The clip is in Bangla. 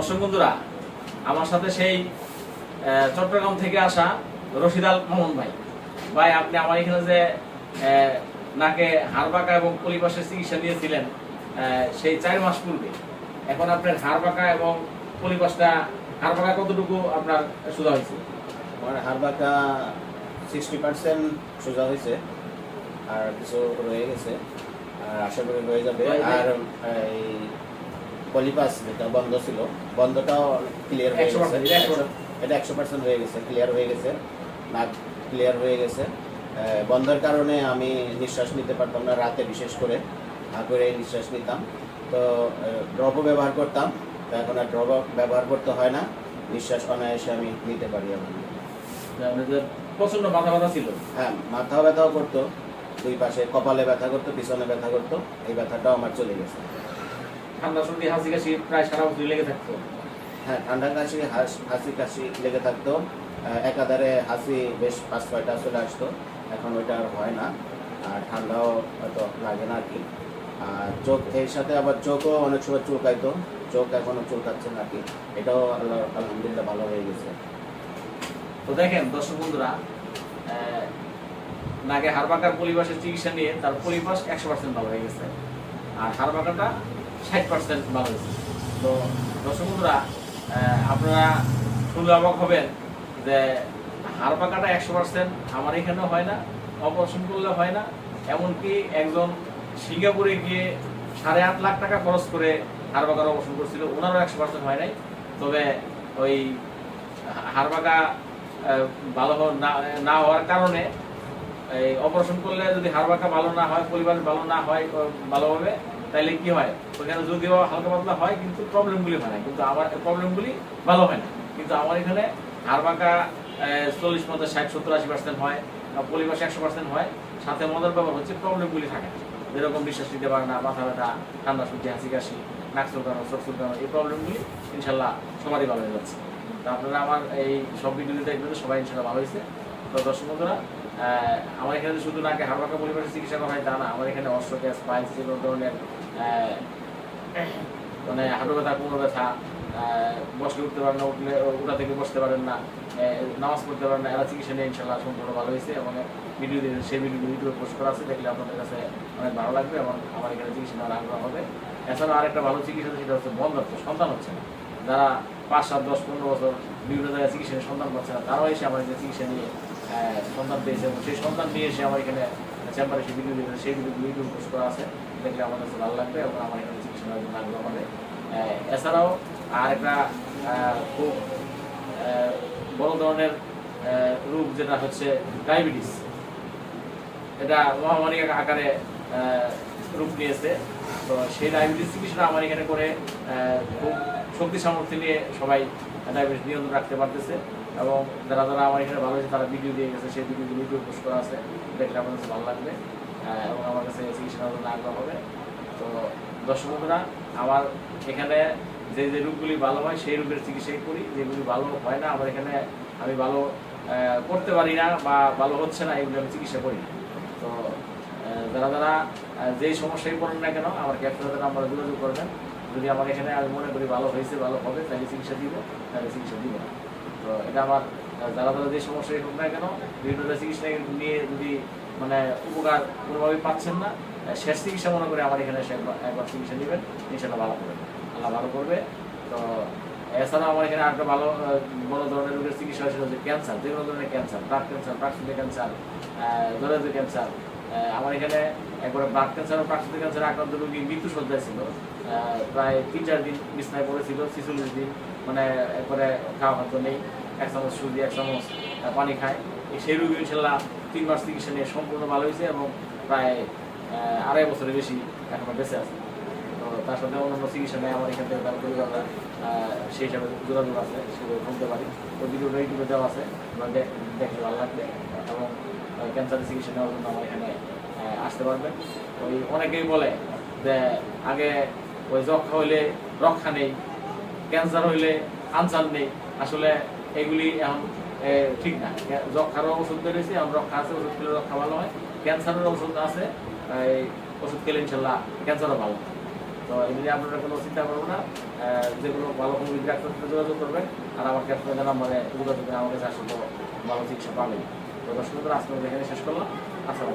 দর্শক বন্ধুরা আমার সাথে সেই চট্টগ্রাম থেকে আসা রশিদাল মোহন ভাই। ভাই আপনি আমার এখানে যে নাকে হাড়বাঁকা এবং পলিপাশের চিকিৎসা নিয়েছিলেন আহ, সেই চার মাস পূর্বে। এখন আপনার হাড়বাঁকা এবং পলিপাসটা হাড়বাঁকা কতটুকু আপনার সোজা হয়েছে? আমার হারবাকা সিক্সটি পার্সেন্ট সোজা হয়েছে আর কিছু রয়ে গেছে আর আশা করি যাবে। হয়ে যাবে। আর এই পলিপাস যেটা বন্ধ ছিল। বন্ধটাও ক্লিয়ার হয়ে 100% গেছে। এটা একশো পার্সেন্ট হয়ে গেছে ক্লিয়ার হয়ে গেছে। নাক ক্লিয়ার হয়ে গেছে। বন্ধের কারণে আমি নিঃশ্বাস নিতে পারতাম না রাতে বিশেষ করে। হা করে নিঃশ্বাস নিতাম। তো ড্রপও ব্যবহার করতাম। তো এখন আর ড্রপ ব্যবহার করতে হয় না। নিঃশ্বাস অনায়াসে আমি নিতে পারি এখন। আপনাদের প্রচণ্ড মাথা ব্যথা ছিল? হ্যাঁ মাথা ব্যথাও করতো। দুই পাশে কপালে ব্যথা করতো পিছনে ব্যথা করতো। এই ব্যথাটাও আমার চলে গেছে। ঠান্ডা সর্দি হাসি কাশি প্রায় সারা বছর লেগে থাকতো। হ্যাঁ ঠান্ডা কাশি হাসি কাশি লেগে থাকতো। একাধারে হাসি বেশ পাঁচ ছয়টা চলে আসতো। এখন ওইটা আর হয় না। আর ঠান্ডাও হয়তো লাগে না আর কি। আর চোখ এর সাথে আবার চোখও অনেক সময় চুলকাইতো। চোখ এখনও চুলকাচ্ছে না কি। এটাও আল্লাহ আলহামদুলিল্লাহ ভালো হয়ে গেছে। তো দেখেন দর্শক বন্ধুরা নাকে হাড়বাঁকার পলিপাসের চিকিৎসা নিয়ে তার পলিপাস একশো পার্সেন্ট ভালো হয়ে গেছে। আর হাড়বাঁকাটা ষাট পার্সেন্ট ভালো তো দর্শক বন্ধুরা আপনারা শুনলে অবাক হবেন যে হাড়বাঁকাটা একশো পার্সেন্ট আমার এখানেও হয় না অপারেশন করলে হয় না। এমনকি একজন সিঙ্গাপুরে গিয়ে সাড়ে আট লাখ টাকা খরচ করে হাড়বাঁকার অপারেশন করছিল ওনারও একশো পার্সেন্ট হয় নাই। তবে ওই হাড়বাঁকা আহ, ভালো না হওয়ার কারণে এই অপারেশন করলে যদি হাড়বাঁকা ভালো না হয় পরিবার ভালো না হয় ভালোভাবে তাহলে কি হয়? ওখানে যদিও হালকা পাতলা হয়, কিন্তু প্রবলেমগুলি হয় না। কিন্তু আমার প্রবলেমগুলি ভালো হয় না। কিন্তু আমার এখানে হাড়বাঁকা চল্লিশ পঞ্চাশ, ষাট, সত্তর, আশি পার্সেন্ট হয় পরিবেশ একশো পার্সেন্ট হয়। সাথে মজার ব্যাপার হচ্ছে প্রবলেমগুলি থাকে যেরকম বিশ্বাস নিতে পারে না, মাথা ব্যথা, ঠান্ডা সর্দি, হাসি কাশি, নাক চুলকানো চোখ চুলকানো এই প্রবলেমগুলি ইনশাল্লাহ সবারই ভালো হয়ে যাচ্ছে। তো আপনারা আমার এই সব ভিডিওটি দেখবেন, সবাই ইনশাল্লাহ ভালো হয়েছে। তো দর্শক বন্ধুরা আমার এখানে শুধু নাকি হাড়বাঁকা পরিবারের চিকিৎসা করা হয়, তা না, আমার এখানে স্পাইন যে কোনো ধরনের মানে হাঁটু ব্যথা, কোমর ব্যথা বসলে উঠতে পারেন না, উঠলে, উঠা থেকে বসতে পারেন না নামাজ পড়তে পারেন না, এরা চিকিৎসা নিয়ে ইনশাল্লাহ সম্পূর্ণ ভালো হয়েছে এবং ভিডিও সেই ভিডিও ইউটিউবে পোস্ট করা আছে, দেখলে আপনাদের কাছে অনেক ভালো লাগবে এবং আমার এখানে চিকিৎসা নেওয়ার আগ্রহ হবে। এছাড়াও আরেকটা ভালো চিকিৎসা সেটা হচ্ছে বন্ধ হচ্ছে সন্তান হচ্ছে না। যারা পাঁচ, সাত, দশ, পনেরো বছর বিভিন্ন জায়গায় চিকিৎসা সন্তান পাচ্ছে না, তারাও এসে আমার এখানে চিকিৎসা নিয়ে সন্তান পেয়েছে এবং সেই সন্তান নিয়ে এসে আমার এখানে চেম্বারে সেই ভিডিও দিয়েছে সেই ভিডিও ইউটিউব পোস্ট করা আছে। দেখলে আমার কাছে ভালো লাগবে এবং আমার এখানে চিকিৎসা আগ্রহ আহ, এছাড়াও আরেকটা আহ, খুব বড় ধরনের রোগ যেটা হচ্ছে ডায়াবেটিস এটা মহামারী আকারে রূপ নিয়েছে। তো সেই ডায়াবেটিস চিকিৎসাটা আমার এখানে করে খুব শক্তি সামর্থ্য নিয়ে সবাই ডায়াবেটিস নিয়ন্ত্রণ রাখতে পারতেছে। এবং যারা যারা আমার এখানে ভালো হয়েছে তারা ভিডিও দিয়ে গেছে, সেই ভিডিওগুলো ইউটিউবে পোস্ট করা আছে। দেখলে আমার কাছে ভালো লাগবে। এবং আমার কাছে চিকিৎসা জন্য আগ্রহ হবে। তো দর্শক বন্ধুরা, আমার এখানে যে যে রোগগুলি ভালো হয়, সেই রোগের চিকিৎসাই করি। যেগুলি ভালো হয় না, আমার এখানে আমি ভালো করতে পারি না বা ভালো হচ্ছে না, এগুলি আমি চিকিৎসা করি। না যারা যারা যেই সমস্যায় পড়েন না কেন আমার ক্যাপচার নাম্বারে যোগাযোগ করবেন। যদি আমার এখানে আমি মনে করি ভালো হয়েছে, ভালো হবে, তাহলে চিকিৎসা দিব, তাহলে চিকিৎসা দিব তো এটা আমার যারা যারা যে সমস্যায় হোক না কেন বিভিন্ন চিকিৎসা নিয়ে যদি মানে উপকার কোনোভাবে পাচ্ছেন না শেষ চিকিৎসা মনে করে আমার এখানে একবার চিকিৎসা নেবেন ইনশাল্লাহ ভালো করবে আল্লাহ ভালো করবে। তো, এছাড়াও আমার এখানে আরেকটা ভালো বড় ধরনের রোগের চিকিৎসা হয়েছিল যে ক্যান্সার, যে কোনো ধরনের ক্যান্সার, ব্লাড ক্যান্সার প্রাকৃতিক ক্যান্সার জরাজু ক্যান্সার আমার এখানে একবারে ব্লাড ক্যান্সার প্রাকৃতিক ক্যান্সার আক্রান্ত রোগী মৃত্যু সজ্জায় ছিল প্রায় তিন চার দিন বিছনায় পড়েছিল, ছিচল্লিশ দিন। মানে একবারে খাওয়া খাদ্য নেই। এক চামচ সুজি, এক চামচ পানি খায়। সেই রোগী ইনশাল্লাহ তিন মাস চিকিৎসা নিয়ে সম্পূর্ণ ভালো হয়েছে এবং প্রায় আড়াই বছরের বেশি এখনও বেঁচে আছে। তো তার সাথে অন্যান্য চিকিৎসা নেয় আমার এখান থেকে তার পরিবাররা। সেই হিসাবে যোগাযোগ আছে, সেগুলো শুনতে পারি। তো ভিডিওটা দেওয়া আছে। আপনারা দেখ- দেখলে ভালো লাগবে। এবং ক্যান্সারের চিকিৎসা নেওয়ার জন্য আমার এখানে আসতে পারবেন ওই অনেকেই বলে যে আগে ওই যক্ষা হইলে রক্ষা নেই ক্যান্সার হইলে আনসার নেই। আসলে এগুলি এখন ঠিক না। যক্ষারও ওষুধ বেরিয়েছে এখন রক্ষা আছে ওষুধ খেলে রক্ষা ভালো হয়। ক্যান্সারের ওষুধ আছে এই ওষুধ খেলে ইনশাল্লাহ ক্যান্সারও ভালো তো এই নিয়ে আপনারা কোনো চিন্তা করবেন না আহ, যেগুলো ভালো কোনো বিদ্যা ডাক্তার সাথে যোগাযোগ করবেন আর আমার ক্যাপ্টেনের নাম্বারে যোগাযোগ করে আমাদের কাছে আসলে ভালো চিকিৎসা পাবেন। তো দর্শক বন্ধুরা আজকে এখানে শেষ করলাম। আসসালামু